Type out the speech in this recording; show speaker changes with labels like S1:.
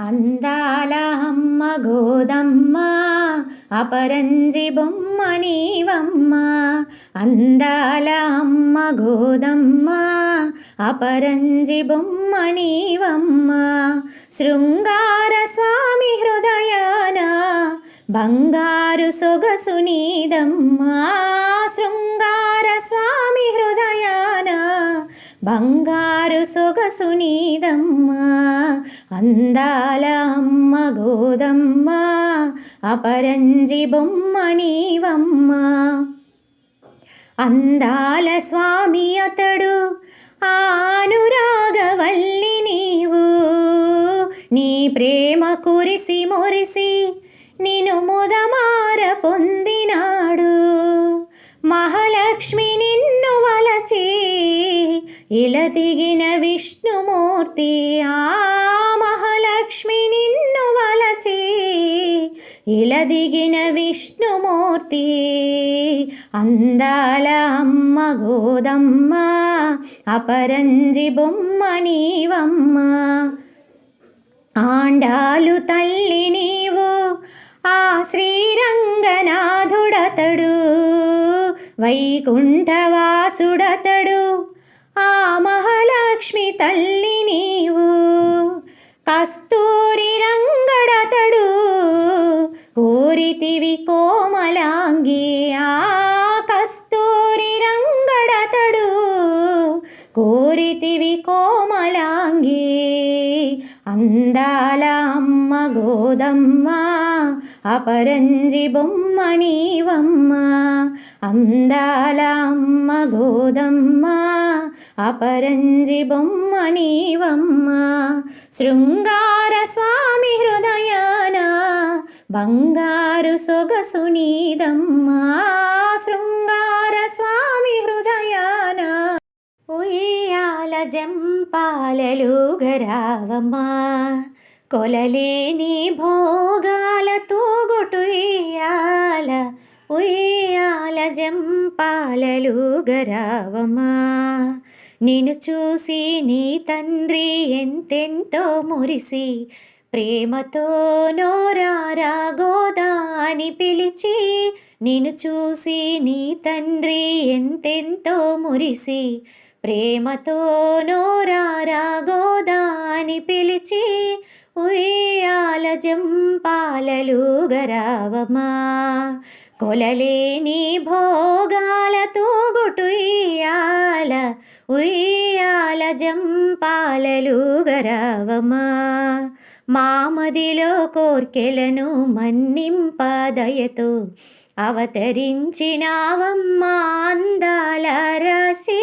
S1: అందాల అమ్మ గోదమ్మ అపరంజి బొమ్మ నీవమ్మ. అందాల అమ్మ గోదమ్మ అపరంజి బొమ్మ నీవమ్మ. శృంగార స్వామి హృదయాన బంగారు సొగసు నీదమ్మ. శృంగార స్వామి బంగారు సొగసు నీదమ్మ అందాల అమ్మ గోదమ్మ అపరంజి బొమ్మ నీవమ్మ. అందాల స్వామి అతడు ఆనురాగవల్లి నీవు నీ ప్రేమ కురిసి మురిసి ఇలా దిగిన విష్ణుమూర్తి ఆ మహాలక్ష్మి నిన్ను వలచి. ఇలా దిగిన విష్ణుమూర్తి అందాల అమ్మ గోదమ్మ అపరంజి బొమ్మ నీవమ్మ. ఆండాలు తల్లి నీవు ఆ శ్రీరంగనాథుడతడు వైకుంఠవాసుడతడు. ఆ మహాలక్ష్మి తల్లి నీవు కస్తూరి రంగడతడు ఊరితివి కోమలాంగి ఆ కస్తూరి రంగడతడు కోరితివి కోమలాంగి అందాల అమ్మ గోదమ్మ అపరంజి బొమ్మ నీవమ్మ అందాల అమ్మ గోదమ్మ అపరంజి బొమ్మ నీవమ్మ శృంగార స్వామి హృదయాన బంగారు సొగసు నీదమ్మ శృంగార స్వామి హృదయాన. ఉయ్యాల జంపాలలు గరావమ్మా కొలలేని భోగాల తూగుటుయ్యాల ఉయ్యాల జంపాలలు గరావమ్మా. నిన్ను చూసి నీ తండ్రి ఎంతెంతో మురిసి ప్రేమతో నోరారా గోదా అని పిలిచి నిన్ను చూసి నీ తండ్రి ఎంతెంతో మురిసి ప్రేమతో నోరారా గోదా అని పిలిచి ఉయ్యాల జంపాలలు గరావమా కొలలేని భోగాల ఉయ్యాల జంపాలలుగరావమా మామదిలో కోర్కెలను మన్నింపదయతో అవతరించినావమ్మా అందాల రాశి.